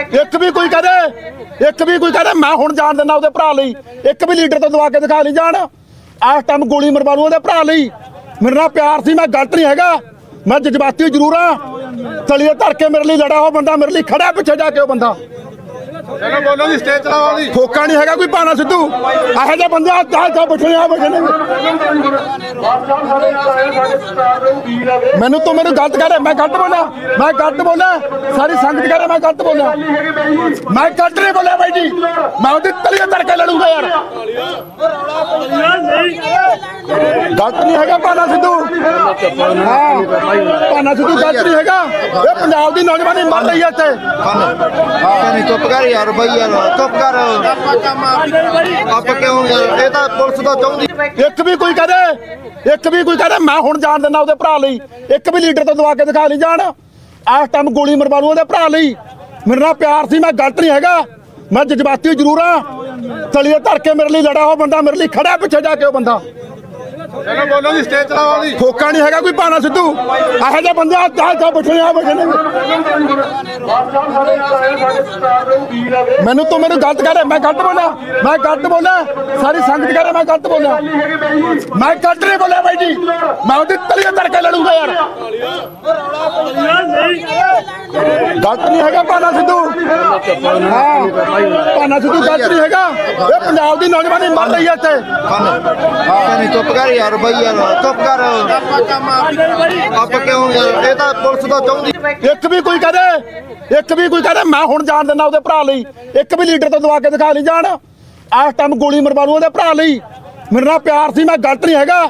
ਇੱਕ ਵੀ ਕੋਈ ਕਹਦੇ, ਇੱਕ ਵੀ ਕੋਈ ਕਹਦੇ, ਮੈਂ ਹੁਣ ਜਾਣ ਦਿੰਦਾ ਉਹਦੇ ਭਰਾ ਲਈ। ਇੱਕ ਵੀ ਲੀਡਰ ਤੋਂ ਦਵਾ ਕੇ ਦਿਖਾ ਨਹੀਂ ਜਾਣ। ਆਸ ਟਾਈਮ ਗੋਲੀ ਮਰਵਾ ਲੂ ਉਹਦੇ ਭਰਾ ਲਈ। ਮੇਰੇ ਨਾਲ ਪਿਆਰ ਸੀ, ਮੈਂ ਗਲਤ ਨਹੀਂ ਹੈਗਾ। ਮੈਂ ਜਜ਼ਬਾਤੀ ਜ਼ਰੂਰ ਆ ਤਲੀਏ ਧਰ ਕੇ ਮੇਰੇ ਲਈ ਲੜਾ, ਉਹ ਬੰਦਾ ਮੇਰੇ ਲਈ ਖੜਾ ਪਿੱਛੇ ਜਾ ਕੇ, ਉਹ ਬੰਦਾ। ਚਲੋ ਬੋਲੋ ਜੀ ਸਟੇਜ ਚਲਾਓ ਜੀ। ਖੋਕਾ ਨਹੀਂ ਹੈਗਾ ਕੋਈ ਭਾਣਾ ਸਿੱਧੂ। ਇਹੋ ਜਿਹੇ ਬੰਦੇ ਆ ਚਾਹ ਚਾਹ ਬੈਠੇ ਆ ਬੈਠੇ ਨੇ। ਮੈਨੂੰ ਤੂੰ ਮੈਨੂੰ ਗਲਤ ਕਰੇ ਮੈਂ ਗਲਤ ਬੋਲਾਂ ਮੈਂ ਗਲਤ ਬੋਲਾਂ ਸਾਰੀ ਸੰਗਤ ਕਰੇ ਮੈਂ ਗਲਤ ਬੋਲਾਂ ਮੈਂ ਗਲਤ ਨਹੀਂ ਬੋਲਿਆ ਬਾਈ ਜੀ ਮੈਂ ਉਹਦੀ ਤਲੀਏ ਧਰ ਕੇ ਲੜੂੰਗਾ ਯਾਰ। ਗਲਤ ਨਹੀਂ ਹੈਗਾ ਭਾਣਾ ਸਿੱਧੂ। ਹਾਂ ਭਾਣਾ ਸਿੱਧੂ ਗਲਤ ਨਹੀਂ ਹੈਗਾ। ਇਹ ਪੰਜਾਬ ਦੀ ਨੌਜਵਾਨੀ ਮਰ ਰਹੀ ਹੈ ਇੱਥੇ। ਹਾਂ ਨਹੀਂ ਚੁੱਪ ਕਰ ਯਾਰ ਬਈ ਯਾਰ ਚੁੱਪ ਕਰ। ਆਪਾਂ ਕਿਉਂ ਇਹ ਤਾਂ ਪੁਲਿਸ ਦਾ ਚਾਹੁੰਦੀ। ਇੱਕ ਵੀ ਕੋਈ ਕਹਦੇ ਇੱਕ ਵੀ ਕੋਈ ਕਹਦੇ ਮੈਂ ਹੁਣ ਜਾਣ ਦਿੰਦਾ ਉਹਦੇ ਭਰਾ ਲਈ। ਇੱਕ ਵੀ ਲੀਡਰ ਤੋਂ ਦਵਾ ਕੇ ਦਿਖਾ ਨਹੀਂ ਜਾਣ। ਆਸ ਟਾਈਮ ਗੋਲੀ ਮਰਵਾ ਲੂ ਉਹਦੇ ਭਰਾ ਲਈ। ਮੇਰੇ ਨਾਲ ਪਿਆਰ ਸੀ ਮੈਂ ਗਲਤ ਨਹੀਂ ਹੈਗਾ। ਮੈਂ ਜਜ਼ਬਾਤੀ ਜ਼ਰੂਰ ਆ ਤਲੀਏ ਧਰ ਕੇ ਮੇਰੇ ਲਈ ਲੜਾ ਉਹ ਬੰਦਾ ਮੇਰੇ ਲਈ ਖੜਾ ਪਿੱਛੇ ਜਾ ਕੇ ਉਹ ਬੰਦਾ। ਚਲੋ ਬੋਲੋ ਜੀ ਸਟੇਜ ਚਲਾਓ ਜੀ ਖੋਕਾ ਨਹੀਂ ਹੈਗਾ ਕੋਈ ਭਾਣਾ ਸਿੱਧੂ। ਇਹੋ ਜਿਹੇ ਬੰਦੇ ਆ ਚਾਹ ਚਾਹ ਬੈਠੇ ਆ, ਬੈਠੇ ਨੇ। ਮੈਨੂੰ ਤੂੰ ਮੈਨੂੰ ਗਲਤ ਕਰੇ ਮੈਂ ਗਲਤ ਬੋਲਾਂ ਮੈਂ ਗਲਤ ਬੋਲਾਂ ਸਾਰੀ ਸੰਗਤ ਕਰੇ ਮੈਂ ਗਲਤ ਬੋਲਾਂ ਮੈਂ ਗਲਤ ਨਹੀਂ ਬੋਲਿਆ ਬਾਈ ਜੀ। ਮੈਂ ਉਹਦੀ ਤਲੀਏ ਤੜਕੇ ਲੜੂਗਾ ਯਾਰ। ਗਲਤ ਨਹੀਂ ਹੈਗਾ ਭਾਨਾ ਸਿੱਧੂ। ਹਾਂ ਭਾਨਾ ਸਿੱਧੂ ਗਲਤ ਨਹੀਂ ਹੈਗਾ। ਇਹ ਪੰਜਾਬ ਦੀ ਨੌਜਵਾਨੀ ਮਰ ਰਹੀ ਹੈ ਇੱਥੇ। ਨਹੀਂ ਚੁੱਪ ਕਰ ਯਾਰ ਬਈ ਯਾਰ, ਚੁੱਪ ਕਰ। ਆਪਾਂ ਕਿਉਂ ਯਾਰ? ਇਹ ਤਾਂ ਪੁਲਿਸ ਦਾ ਚਾਹੁੰਦੀ। ਇੱਕ ਵੀ ਕੋਈ ਕਹਦੇ, ਇੱਕ ਵੀ ਕੋਈ ਕਹਦੇ, ਮੈਂ ਹੁਣ ਜਾਣ ਦਿੰਦਾ ਉਹਦੇ ਭਰਾ ਲਈ। ਇੱਕ ਵੀ ਲੀਡਰ ਤੋਂ ਦਵਾ ਕੇ ਦਿਖਾ ਨਹੀਂ ਜਾਣ। ਆਸ ਟਾਈਮ ਗੋਲੀ ਮਰਵਾ ਲੂ ਉਹਦੇ ਭਰਾ ਲਈ। ਮੇਰੇ ਨਾਲ ਪਿਆਰ ਸੀ, ਮੈਂ ਗਲਤ ਨਹੀਂ ਹੈਗਾ।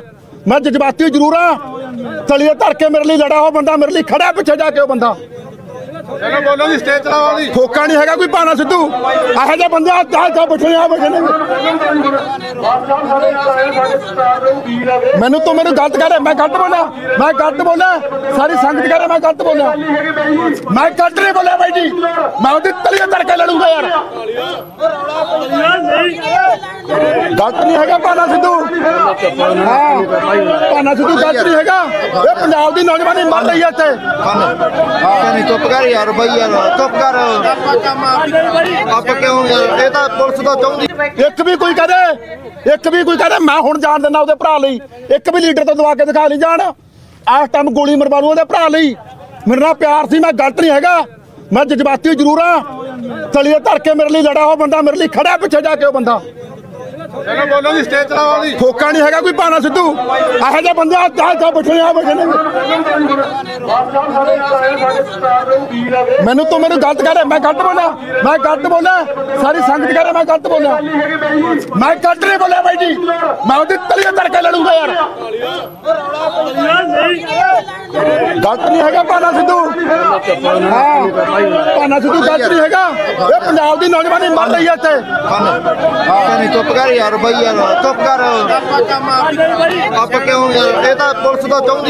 ਮੈਂ ਜਜ਼ਬਾਤੀ ਜ਼ਰੂਰ ਆ ਤਲੀਏ ਧਰ ਕੇ ਮੇਰੇ ਲਈ ਲੜਾ, ਉਹ ਬੰਦਾ ਮੇਰੇ ਲਈ ਖੜਾ ਪਿੱਛੇ ਜਾ ਕੇ, ਉਹ ਬੰਦਾ। ਚਲੋ ਬੋਲੋ ਜੀ ਸਟੇਜ ਚਲਾਓ ਜੀ। ਖੋਕਾ ਨਹੀਂ ਹੈਗਾ ਕੋਈ ਭਾਣਾ ਸਿੱਧੂ। ਇਹੋ ਜਿਹੇ ਬੰਦੇ ਆ ਚਾਹ ਬੈਠੇ ਆ ਬੈਠੇ ਨੇ। ਮੈਨੂੰ ਤੂੰ ਮੈਨੂੰ ਗਲਤ ਕਰੇ ਮੈਂ ਗਲਤ ਬੋਲਾਂ ਮੈਂ ਗਲਤ ਬੋਲਾਂ ਸਾਰੀ ਸੰਗਤ ਕਰੇ ਮੈਂ ਗਲਤ ਬੋਲਾਂ ਮੈਂ ਗਲਤ ਨਹੀਂ ਬੋਲਿਆ ਬਾਈ ਜੀ ਮੈਂ ਉਹਦੀ ਤਲੀਏ ਧਰ ਕੇ ਲੜੂੰਗਾ ਯਾਰ। ਗਲਤ ਨਹੀਂ ਹੈਗਾ ਭਾਨਾ ਸਿੱਧੂ। ਹਾਂ ਭਾਨਾ ਸਿੱਧੂ ਗਲਤ ਨਹੀਂ ਹੈਗਾ। ਇਹ ਪੰਜਾਬ ਦੀ ਨੌਜਵਾਨੀ ਮਰ ਰਹੀ ਹੈ ਇੱਥੇ। ਹਾਂ ਨਹੀਂ ਚੁੱਪ ਕਰ ਯਾਰ ਬਈ ਯਾਰ ਚੁੱਪ ਕਰ। ਆਪਾਂ ਕਿਉਂ ਯਾਰ ਇਹ ਤਾਂ ਪੁਲਿਸ ਦਾ ਚਾਹੁੰਦੀ। ਇੱਕ ਵੀ ਕੋਈ ਕਹਦੇ, ਇੱਕ ਵੀ ਕੋਈ ਕਹਦੇ, ਮੈਂ ਹੁਣ ਜਾਣ ਦਿੰਦਾ ਉਹਦੇ ਭਰਾ ਲਈ। ਇੱਕ ਵੀ ਲੀਡਰ ਤੋਂ ਦਵਾ ਕੇ ਦਿਖਾ ਨਹੀਂ ਜਾਣ। ਆਸ ਟਾਈਮ ਗੋਲੀ ਮਰਵਾ ਉਹਦੇ ਭਰਾ ਲਈ। ਮੇਰੇ ਨਾਲ ਪਿਆਰ ਸੀ, ਮੈਂ ਗਲਤ ਨਹੀਂ ਹੈਗਾ। ਮੈਂ ਜਜ਼ਬਾਤੀ ਜ਼ਰੂਰ ਆ। ਤਲੀਏ ਧਰ ਕੇ ਮੇਰੇ ਲਈ ਲੜਾ ਉਹ ਬੰਦਾ, ਮੇਰੇ ਲਈ ਖੜਾ ਪਿੱਛੇ ਜਾ ਕੇ ਉਹ ਬੰਦਾ। ਚਲੋ ਬੋਲੋ ਜੀ ਸਟੇਜ ਚਲਾਓ ਜੀ। ਖੋਕਾ ਨਹੀਂ ਹੈਗਾ ਕੋਈ ਭਾਣਾ ਸਿੱਧੂ। ਇਹੋ ਜਿਹੇ ਬੰਦੇ ਆ ਚਾਹ ਚਾਹ ਬੈਠੇ ਆ ਬੈਠੇ ਨੇ। ਮੈਨੂੰ ਤੂੰ ਮੈਨੂੰ ਗਲਤ ਕਰੇ ਮੈਂ ਗਲਤ ਬੋਲਾਂ ਮੈਂ ਗਲਤ ਬੋਲਾਂ ਸਾਰੀ ਸੰਗਤ ਕਰੇ ਮੈਂ ਗਲਤ ਬੋਲਾਂ ਮੈਂ ਗਲਤ ਨਹੀਂ ਬੋਲਿਆ ਬਾਈ ਜੀ। ਮੈਂ ਉਹਦੀ ਤਲੀਏ ਤੜਕੇ ਲੜੂਗਾ ਯਾਰ। ਗਲਤ ਨਹੀਂ ਹੈਗਾ ਭਾਨਾ ਸਿੱਧੂ। ਹਾਂ ਭਾਨਾ ਸਿੱਧੂ ਗਲਤ ਨਹੀਂ ਹੈਗਾ। ਇਹ ਪੰਜਾਬ ਦੀ ਨੌਜਵਾਨੀ ਮਰ ਰਹੀ ਹੈ ਇੱਥੇ। ਹਾਂ ਨਹੀਂ ਚੁੱਪ ਕਰ ਯਾਰ ਬਈ ਯਾਰ ਚੁੱਪ ਕਰ। ਆਪਾਂ ਕਿਉਂ ਯਾਰ? ਇਹ ਤਾਂ ਪੁਲਿਸ ਦਾ ਚਾਹੁੰਦੀ